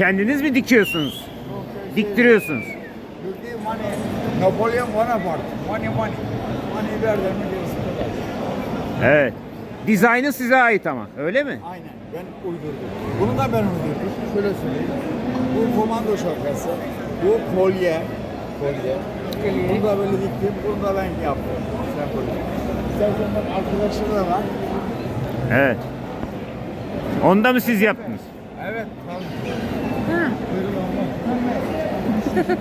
Kendiniz mi dikiyorsunuz? Diktiriyorsunuz. Napoleon Bonaparte. Money, money. Money ver. Evet. Dizaynı size ait ama öyle mi? Aynen ben uydurdum. Bunu da ben uydurdum. Şöyle söyleyeyim. Bu komando şapkası. Bu kolye. Kolye. Bunu da böyle diktim. Bunu da ben yaptım. Sen koy. İstersen arkadaşlar da var. Evet. Onda mı siz yaptınız? Evet. Here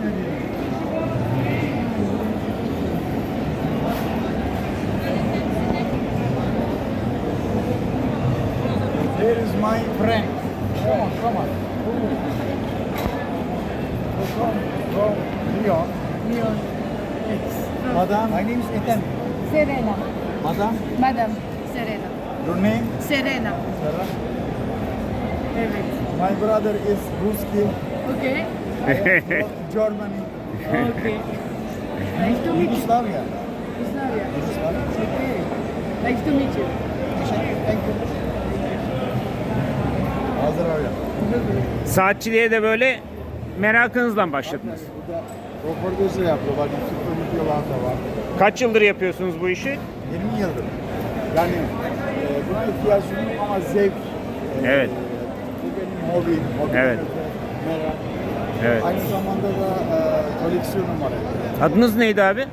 is my friend. Come on, come on. From, from Lyon. Lyon. Madam. My name is Ethan. Serena. Madam. Madam Serena. Your name? Serena. Sarah. Evet. My brother is Ruski. Okay. Germany. Okay. Nice to meet you. Yugoslavia. Yugoslavia. Yugoslavia. Okay. Nice to meet you. Thank you. Hazır öyle. Saatçiliğe de böyle merakınızla başladınız. Röportajı yapıyor. Bak YouTube'da videolar da var. Kaç yıldır yapıyorsunuz bu işi? 20 yıldır. Yani e, buna ihtiyacım yok ama zevk. e, Evet. Bu benim hobim. hobim Evet. Merak. Evet. Aynı zamanda da e, koleksiyonum var. Adınız neydi abi?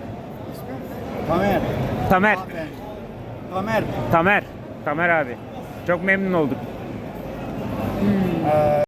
Tamer. Tamer. Tamer. Tamer. Tamer abi. Çok memnun olduk. E,